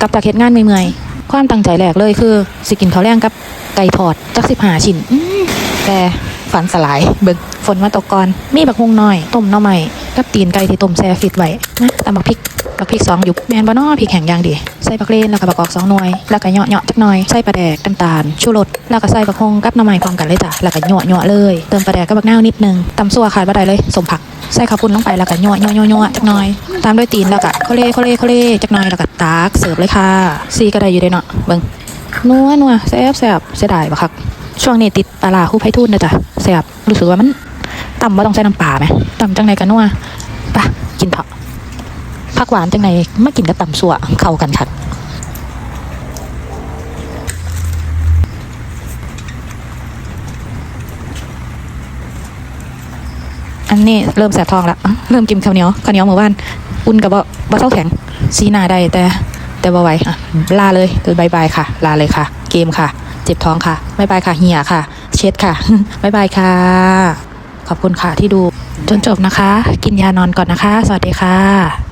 กับจากเห็ดงานเมื่อยๆความตั้งใจแรกเลยคือ สิกินข้าวแรงกับไก่ทอดจักสิบหาชิ้นแต่ฝันสลายเบิกฝนมาตกก่อน มีบักฮวงน้อย ต้มน่อไม้กับตีนไก่ที่ต้มแซ่ฟิตไว้นะตำบักพริกบักพริกสองหยุบแมนบานอพริกแห้งย่างดี ใส่บักเลนแล้วก็บักกอกสองหน่วย แล้วก็เหยาะเหาะๆจักหน่อย ใส่ปลาแดกน้ำตาล ชูรส แล้วก็ใส่บักฮงกับน่อไม้พร้อมกันเลยจ้ะ แล้วก็เหยาะเหาะๆเลย เติมปลาแดกกับบักนาวนิดนึงตำซัวขาดบ่ได้เลย สมผัก ใส่ข้าวปุ้นลงไปแล้วก็ยั่วยั่วยั่วยั่วจักหน่อย ตามด้วยตีนแล้วก็โคเล่โคเล่โคเล่จักหน่อยแล้วก็ตากเสิร์ฟเลยค่ะซีก็ได้อยู่ได้เนาะ เบิ่งนัวนัวแซ่บแซ่บเสียดายบ่ครับช่วงนี้ติดปลาร้าคู่ไพทูนนะจ๊ะแซ่บรู้สึกว่ามันต่ำว่าต้องใส่น้ำปลาไหมต่ำจังไหนกันนัวไปะกินเถอะ ผักหวานจังไหนมากินกับตำสัวเข้ากันค่ะอันนี้เริ่มแสบท้องละอะเริ่มกินข้าวเหนียวข้าวเหนียวเมื่อวานอุ่นกับบ่บ่เท่าแข็งซีนาได้แต่ แต่บ่ไหวอะลาเลยบายบายค่ะ ลาเลยค่ะ เกมค่ะ เจ็บท้องค่ะบายบายค่ะเหี่ยค่ะ เช็ดค่ะบายบายค่ะ ขอบคุณค่ะที่ดูจนจบนะคะ กินยานอนก่อนนะคะ สวัสดีค่ะ